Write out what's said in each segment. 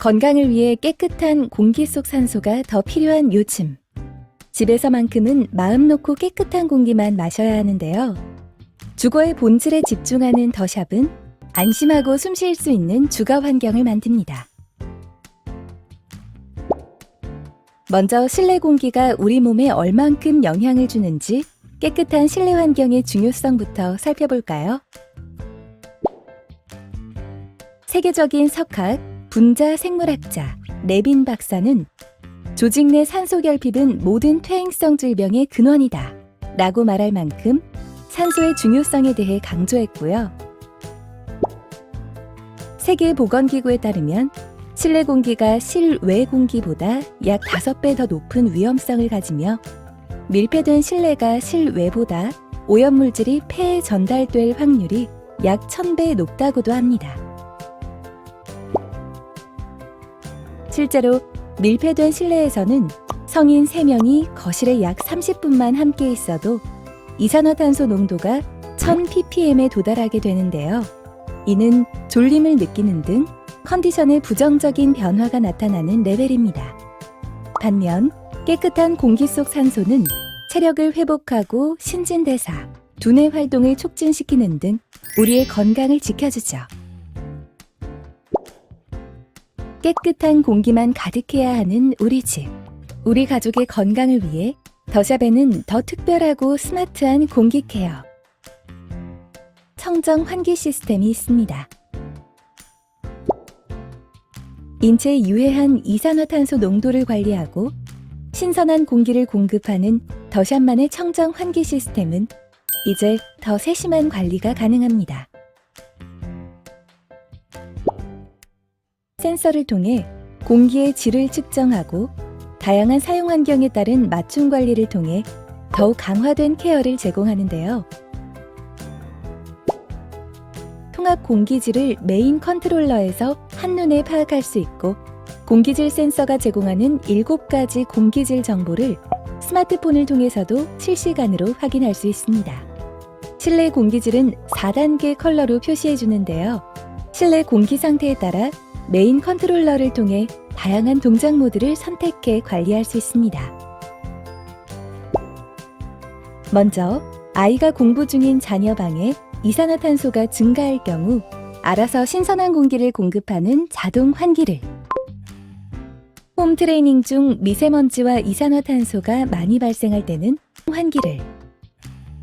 건강을 위해 깨끗한 공기 속 산소가 더 필요한 요즘. 집에서만큼은 마음 놓고 깨끗한 공기만 마셔야 하는데요. 주거의 본질에 집중하는 더샵은 안심하고 숨 쉴 수 있는 주거 환경을 만듭니다. 먼저 실내 공기가 우리 몸에 얼만큼 영향을 주는지 깨끗한 실내 환경의 중요성부터 살펴볼까요? 세계적인 석학, 분자 생물학자 레빈 박사는 조직 내 산소 결핍은 모든 퇴행성 질병의 근원이다 라고 말할 만큼 산소의 중요성에 대해 강조했고요. 세계보건기구에 따르면 실내 공기가 실외 공기보다 약 5배 더 높은 위험성을 가지며 밀폐된 실내가 실외보다 오염물질이 폐에 전달될 확률이 약 1000배 높다고도 합니다. 실제로 밀폐된 실내에서는 성인 3명이 거실에 약 30분만 함께 있어도 이산화탄소 농도가 1000ppm에 도달하게 되는데요. 이는 졸림을 느끼는 등 컨디션에 부정적인 변화가 나타나는 레벨입니다. 반면 깨끗한 공기 속 산소는 체력을 회복하고 신진대사, 두뇌 활동을 촉진시키는 등 우리의 건강을 지켜주죠. 깨끗한 공기만 가득해야 하는 우리 집. 우리 가족의 건강을 위해 더샵에는 더 특별하고 스마트한 공기 케어. 청정 환기 시스템이 있습니다. 인체에 유해한 이산화탄소 농도를 관리하고 신선한 공기를 공급하는 더샵만의 청정 환기 시스템은 이제 더 세심한 관리가 가능합니다. 센서를 통해 공기의 질을 측정하고 다양한 사용 환경에 따른 맞춤 관리를 통해 더욱 강화된 케어를 제공하는데요. 통합 공기질을 메인 컨트롤러에서 한눈에 파악할 수 있고 공기질 센서가 제공하는 7가지 공기질 정보를 스마트폰을 통해서도 실시간으로 확인할 수 있습니다. 실내 공기질은 4단계 컬러로 표시해 주는데요. 실내 공기 상태에 따라 메인 컨트롤러를 통해 다양한 동작 모드를 선택해 관리할 수 있습니다. 먼저 아이가 공부 중인 자녀 방에 이산화탄소가 증가할 경우 알아서 신선한 공기를 공급하는 자동 환기를. 홈 트레이닝 중 미세먼지와 이산화탄소가 많이 발생할 때는 환기를.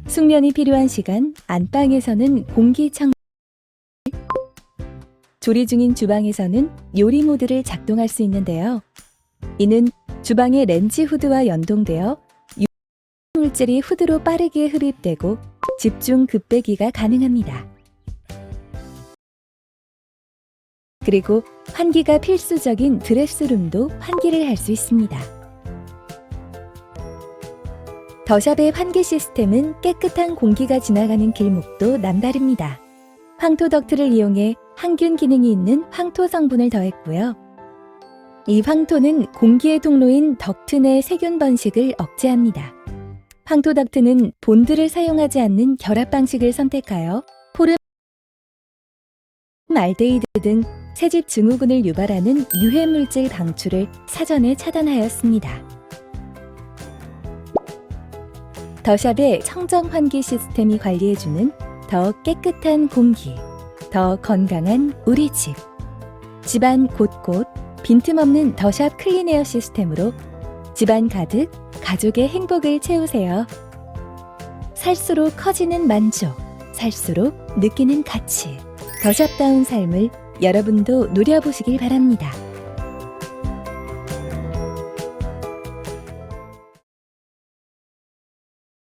숙면이 필요한 시간 안방에서는 공기청 조리 중인 주방에서는 요리 모드를 작동할 수 있는데요. 이는 주방의 렌지 후드와 연동되어 물질이 후드로 빠르게 흡입되고 집중 급배기가 가능합니다. 그리고 환기가 필수적인 드레스룸도 환기를 할 수 있습니다. 더샵의 환기 시스템은 깨끗한 공기가 지나가는 길목도 남다릅니다. 황토 덕트를 이용해 항균 기능이 있는 황토 성분을 더했고요. 이 황토는 공기의 통로인 덕트 내 세균 번식을 억제합니다. 황토 덕트는 본드를 사용하지 않는 결합 방식을 선택하여 포름 알데히드 등 새집 증후군을 유발하는 유해 물질 방출을 사전에 차단하였습니다. 더샵의 청정 환기 시스템이 관리해주는 더 깨끗한 공기, 더 건강한 우리 집. 집안 곳곳 빈틈없는 더샵 클린에어 시스템으로 집안 가득 가족의 행복을 채우세요. 살수록 커지는 만족, 살수록 느끼는 가치. 더샵다운 삶을 여러분도 누려보시길 바랍니다.